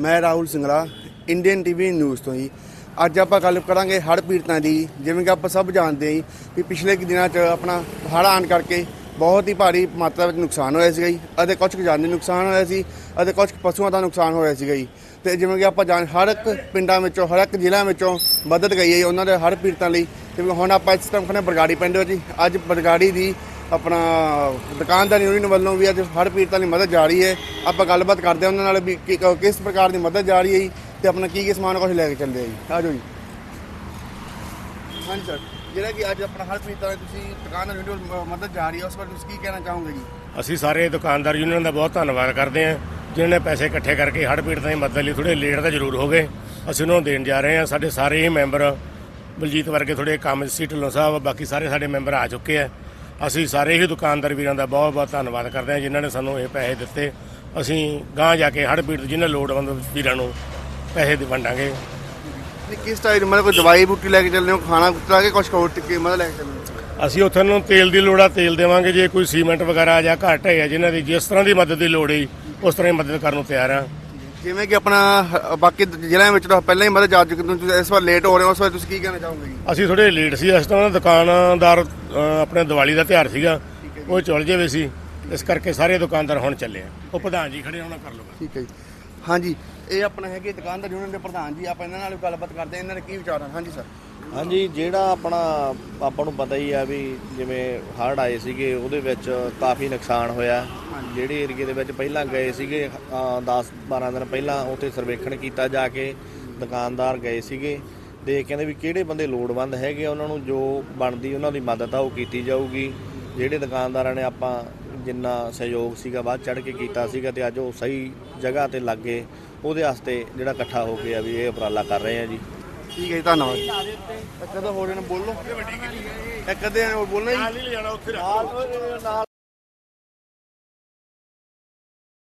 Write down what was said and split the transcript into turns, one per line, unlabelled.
ਮੈਂ Rahul Singla Indian TV news ਤੋਂ ਹੀ ਅੱਜ ਆਪਾਂ ਗੱਲ ਕਰਾਂਗੇ ਹੜ੍ਹ ਪੀੜਤਾਂ ਦੀ, ਜਿਵੇਂ ਕਿ ਆਪਾਂ ਸਭ ਜਾਣਦੇ ਹਾਂ ਕਿ ਪਿਛਲੇ ਕੁ ਦਿਨਾਂ 'ਚ ਆਪਣਾ ਹੜ੍ਹ ਆਉਣ ਕਰਕੇ ਬਹੁਤ ਹੀ ਭਾਰੀ ਮਾਤਰਾ ਵਿੱਚ ਨੁਕਸਾਨ ਹੋਇਆ ਸੀਗਾ ਜੀ। ਅਤੇ ਕੁਝ ਕੁ ਜਾਨੀ ਨੁਕਸਾਨ ਹੋਇਆ ਸੀ ਅਤੇ ਕੁਝ ਕੁ ਪਸ਼ੂਆਂ ਦਾ ਨੁਕਸਾਨ ਹੋਇਆ ਸੀਗਾ ਜੀ। ਤੇ ਜਿਵੇਂ ਕਿ ਆਪਾਂ ਜਾਣ ਹਰ ਇੱਕ ਪਿੰਡਾਂ ਵਿੱਚੋਂ, ਹਰ ਇੱਕ ਜ਼ਿਲ੍ਹਿਆਂ ਵਿੱਚੋਂ ਮਦਦ ਗਈ ਹੈ ਜੀ ਉਹਨਾਂ ਦੇ ਹਰ ਪੀੜਤਾਂ ਲਈ। ਜਿਵੇਂ ਹੁਣ ਆਪਾਂ ਇਸ ਟਾਈਮ ਖਨੇ ਬਰਗਾੜੀ ਪਿੰਡ ਵਿੱਚ ਅੱਜ ਬਰਗਾੜੀ ਦੀ ਆਪਣਾ ਦੁਕਾਨਦਾਰ ਯੂਨੀਅਨ ਵੱਲੋਂ ਵੀ ਅੱਜ ਹੜ੍ਹ ਪੀੜਤਾਂ ਦੀ ਮਦਦ ਜਾ ਰਹੀ ਹੈ। ਆਪਾਂ ਗੱਲਬਾਤ ਕਰਦੇ ਹਾਂ, ਉਹਨਾਂ ਨਾਲ ਵੀ ਕਿ- ਕਿਸ ਪ੍ਰਕਾਰ ਦੀ ਮਦਦ ਜਾ ਰਹੀ ਹੈ ਜੀ ਤੇ ਆਪਣਾ ਕੀ ਕੀ ਸਮਾਨ ਕੁਝ ਲੈ ਕੇ ਚੱਲਦੇ ਆ ਜੀ। ਆਜੋ ਜੀ। ਹਾਂਜੀ ਸਰ ਜਿਹੜਾ ਕਿ ਅੱਜ ਆਪਣਾ ਹੜ੍ਹ ਪੀੜਤਾਂ ਦੀ ਤੁਸੀਂ ਦੁਕਾਨਦਾਰ ਯੂਨੀਅਨ ਵੱਲੋਂ ਮਦਦ ਜਾ ਰਹੀ ਹੈ, ਉਸ ਬਾਰੇ ਤੁਸੀਂ ਕੀ ਕਹਿਣਾ ਚਾਹੋਗੇ ਜੀ?
ਅਸੀਂ ਸਾਰੇ ਦੁਕਾਨਦਾਰ ਯੂਨੀਅਨ ਦਾ ਬਹੁਤ ਧੰਨਵਾਦ ਕਰਦੇ ਹਾਂ, ਜਿਨ੍ਹਾਂ ਨੇ ਪੈਸੇ ਇਕੱਠੇ ਕਰਕੇ ਹੜ੍ਹ ਪੀੜਤਾਂ ਦੀ ਮਦਦ ਲਈ ਥੋੜੇ ਲੇਟ ਤਾਂ ਜ਼ਰੂਰ ਹੋ ਗਏ। ਅਸੀਂ ਉਹਨਾਂ ਨੂੰ ਦੇਣ ਜਾ ਰਹੇ ਹਾਂ, ਸਾਡੇ ਸਾਰੇ ਹੀ ਮੈਂਬਰ ਬਲਜੀਤ ਵਰਗੇ ਥੋੜੇ ਕੰਮ ਸੀ, ਢਿੱਲੋਂ ਸਾਹਿਬ, ਬਾਕੀ ਸਾਰੇ ਸਾਡੇ ਮੈਂਬਰ ਆ ਚੁੱਕੇ ਆ। ਅਸੀਂ ਸਾਰੇ ਹੀ ਦੁਕਾਨਦਾਰ ਵੀਰਾਂ ਦਾ ਬਹੁਤ ਬਹੁਤ ਧੰਨਵਾਦ ਕਰਦੇ ਹਾਂ ਜਿਨ੍ਹਾਂ ਨੇ ਸਾਨੂੰ ਇਹ ਪੈਸੇ ਦਿੱਤੇ। ਅਸੀਂ ਗਾਂਹ ਜਾ ਕੇ ਹੜ੍ਹ ਪੀੜਤ ਜਿਨ੍ਹਾਂ ਲੋੜਵੰਦ ਵੀਰਾਂ ਨੂੰ ਪੈਸੇ ਦੇ ਵੰਡਾਂਗੇ।
ਨਹੀਂ ਕਿਸ ਟਾਈਪ ਮਤਲਬ ਕੋਈ ਦਵਾਈ ਬੂਟੀ ਲੈ ਕੇ ਚੱਲਦੇ ਹੋ ਖਾਣਾ ਕੁੱਤਾ ਕੇ ਕੁਝ ਹੋਰ ਟਿੱਕੇ ਮਤਲਬ ਲੈ ਕੇ ਚੱਲਦੇ ਹੋ?
ਅਸੀਂ ਉੱਥੇ ਨੂੰ ਤੇਲ ਦੀ ਲੋੜ ਤੇਲ ਦੇਵਾਂਗੇ। ਜੇ ਕੋਈ ਸੀਮੈਂਟ ਵਗੈਰਾ ਜਾਂ ਘੱਟ ਹੈ ਜਿਨ੍ਹਾਂ ਦੀ ਜਿਸ ਤਰ੍ਹਾਂ ਦੀ ਮਦਦ ਦੀ ਲੋੜ ਹੈ ਉਸ ਤਰ੍ਹਾਂ ਦੀ ਮਦਦ ਕਰਨ ਨੂੰ ਤਿਆਰ ਆ।
ਜਿਵੇਂ ਕਿ ਆਪਣਾ ਬਾਕੀ ਜ਼ਿਲ੍ਹਿਆਂ ਵਿੱਚ ਤਾਂ ਪਹਿਲਾਂ ਹੀ ਮਦਦ ਜਾ ਚੁੱਕੀ ਤੁਸੀਂ ਇਸ ਵਾਰ ਲੇਟ ਹੋ ਰਹੇ ਹੋ ਉਸ ਬਾਰੇ ਤੁਸੀਂ ਕੀ ਕਹਿਣਾ ਚਾਹੋਗੇ ਜੀ?
ਅਸੀਂ ਥੋੜੇ ਲੇਟ ਸੀ ਇਸ ਤਰ੍ਹਾਂ ਦੁਕਾਨਦਾਰ ਅ, ਆਪਣੇ ਦੀਵਾਲੀ ਦਾ ਤਿਉਹਾਰ ਸੀਗਾ ਉਹ ਚੁਲ ਜਾਵੇ ਸੀ ਇਸ ਕਰਕੇ ਸਾਰੇ ਦੁਕਾਨਦਾਰ ਹੁਣ ਚੱਲੇ ਆ। ਉਹ ਪ੍ਰਧਾਨ ਜੀ ਖੜੇ ਉਹਨਾਂ ਕਰ ਲਓ
ਠੀਕ ਹੈ ਜੀ। ਹਾਂਜੀ ਇਹ ਆਪਣਾ ਹੈਗੇ ਦੁਕਾਨਦਾਰ ਯੂਨੀਅਨ ਦੇ ਪ੍ਰਧਾਨ ਜੀ ਆਪਾਂ ਇਹਨਾਂ ਨਾਲ ਵੀ ਗੱਲਬਾਤ ਕਰਦੇ ਹਾਂ ਇਹਨਾਂ ਦੇ ਕੀ ਵਿਚਾਰ ਹਨ? ਹਾਂਜੀ ਸਰ।
ਹਾਂਜੀ ਜਿਹੜਾ ਆਪਣਾ ਆਪਾਂ ਨੂੰ ਪਤਾ ਹੀ ਆ ਵੀ ਜਿਵੇਂ ਹੜ੍ਹ ਆਏ ਸੀਗੇ ਉਹਦੇ ਵਿੱਚ ਕਾਫੀ ਨੁਕਸਾਨ ਹੋਇਆ। ਜਿਹੜੇ ਏਰੀਏ ਦੇ ਵਿੱਚ ਪਹਿਲਾਂ ਗਏ ਸੀਗੇ 10 12 ਦਿਨ ਪਹਿਲਾਂ ਉੱਥੇ ਸਰਵੇਖਣ ਕੀਤਾ ਜਾ ਕੇ ਦੁਕਾਨਦਾਰ ਗਏ ਸੀਗੇ। ਤੇ ਕਹਿੰਦੇ ਵੀ ਕਿਹੜੇ ਬੰਦੇ ਲੋੜਵੰਦ ਹੈਗੇ ਆ, ਉਹਨਾਂ ਨੂੰ ਜੋ ਬਣਦੀ ਉਹਨਾਂ ਦੀ ਮਦਦ ਆ ਉਹ ਕੀਤੀ ਜਾਊਗੀ। ਜਿਹੜੇ ਦੁਕਾਨਦਾਰਾਂ ਨੇ ਆਪਾਂ ਜਿੰਨਾ ਸਹਿਯੋਗ ਸੀਗਾ ਵੱਧ ਚੜ ਕੇ ਕੀਤਾ ਸੀਗਾ ਤੇ ਅੱਜ ਉਹ ਸਹੀ ਜਗ੍ਹਾ ਤੇ ਲੱਗੇ ਉਹਦੇ ਵਾਸਤੇ ਜਿਹੜਾ ਇਕੱਠਾ ਹੋ ਕੇ ਆ ਵੀ ਇਹ ਉਪਰਾਲਾ ਕਰ ਰਹੇ ਆ ਜੀ।
ਠੀਕ ਹੈ ਜੀ ਧੰਨਵਾਦ ਇੱਕ ਕਦੋਂ ਹੋ ਜਾਣਾ ਬੋਲੋ। ਇੱਕ ਕਦੇ ਹੋਰ ਬੋਲਣਾ ਜੀ।
ਨਾਲ ਹੀ ਲਿਜਾਣਾ ਉੱਥੇ ਰੱਖ